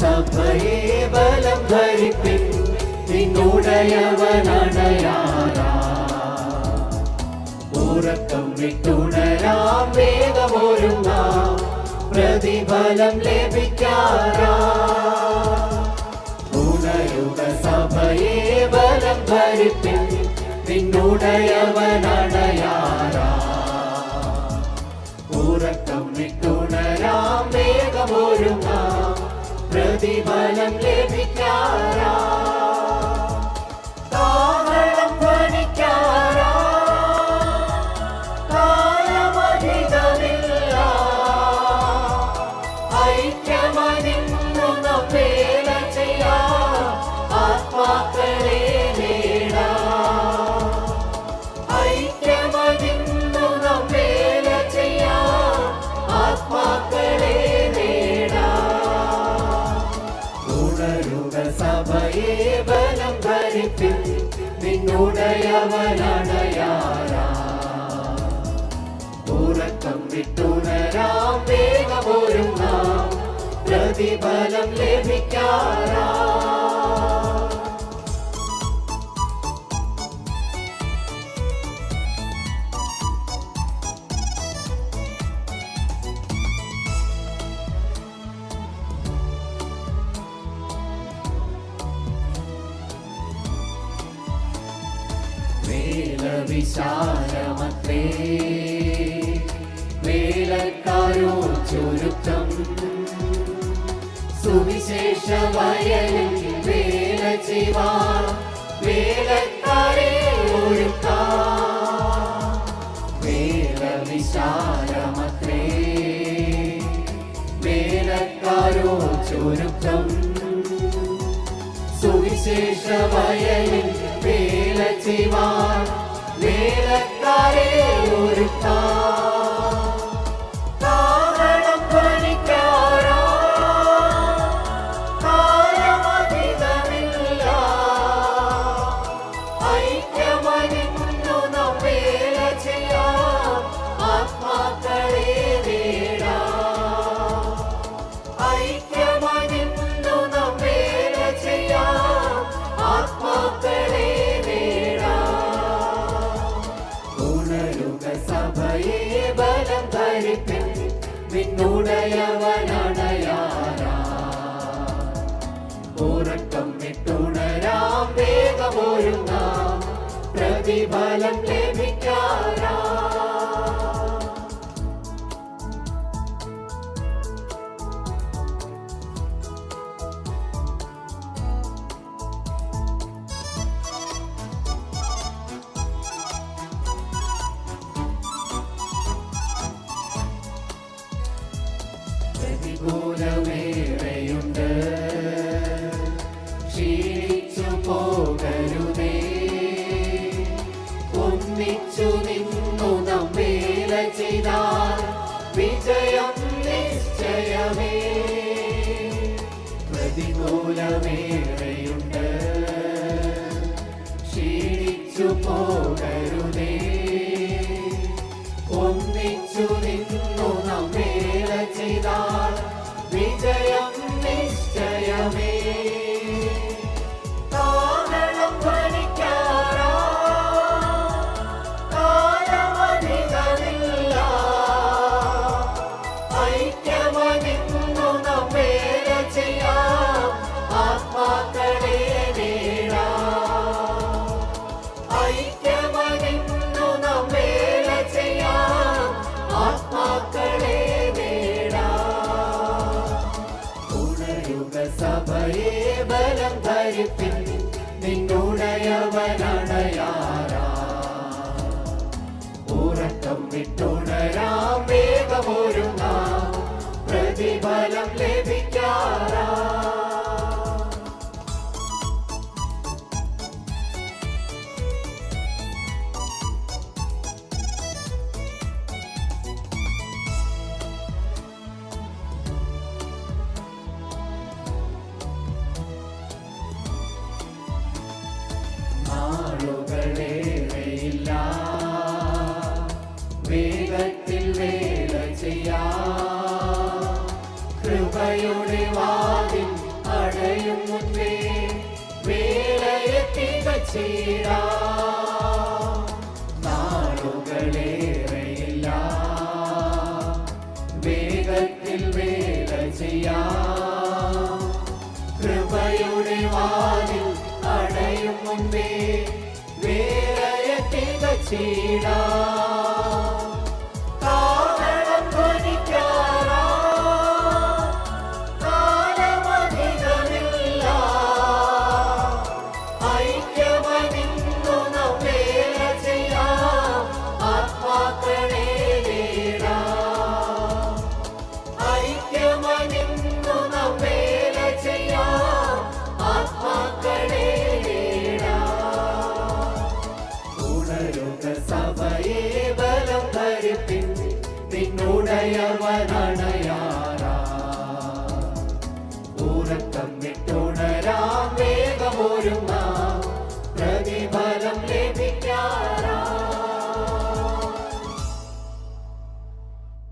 സഭയെ ബലം ധരിപ്പിൻ. നിന്നുടയവനടയാറാ ഉറക്കം വിട്ടുണരാം വേഗമൊരുങ്ങാം. പ്രതിഫലം ലഭിക്കാറാ. ഉണരുക ബലം ധരിപ്പിൻ. നിന്നുടയവനടയാറാ ഉറക്കം വിട്ടുണരാം പ്രതിഫലം ലഭിക്കാറാ കാഹളം ബലം ധരിപ്പിൻ നിന്നുടയവനടയാറാ ഉറക്കം വിട്ടുണരാം വേഗമൊരുങ്ങാം പ്രതിഫലം ലഭിക്കാറാ. വിശാലമത്രേ. വേലക്കാരോ ചുരുക്കം. സുവിശേഷ വയലിൽ വേല ചെയ്യുവാൻ വേലക്കാരെ ഒരുക്കാം വേല വിശാലമത്രേ. വേലക്കാരോ ചുരുക്കം. സുവിശേഷ വയലിൽ വേല ചെയ്യുവാൻ നിന്നുടയവനടയാറാ ഉറക്കം വിട്ടുണരാം വേഗമൊരുങ്ങാം. പ്രതിഫലം ലഭിക്കാറാ പ്രതികൂലമേറെയുണ്ട് ക്ഷീണിച്ചു പോകരുതേ. ഒന്നിച്ചു നിന്നു നമ്മേല ചെയ്താൽ വിജയം നിശ്ചയമേ. പ്രതികൂലമേറെയുണ്ട്. ക്ഷീണിച്ചു പോകരുതേ. ഒന്നിച്ചു നിന്നു നമ്മേല ചെയ്താൽ വിജയം ഉണരുക സഭയെ ബലം ധരിപ്പിൻ. നിന്നുടയവനടയാറാ ഉറക്കം വിട്ടുണരാം വേഗമൊരുങ്ങാം. പ്രതിഫലം ലഭിക്കാറാ കൃപയുടെ വാതിൽ അടയും മുൻപേ വേലയെത്തിക ചീടാ தூரத்தமிட்டோ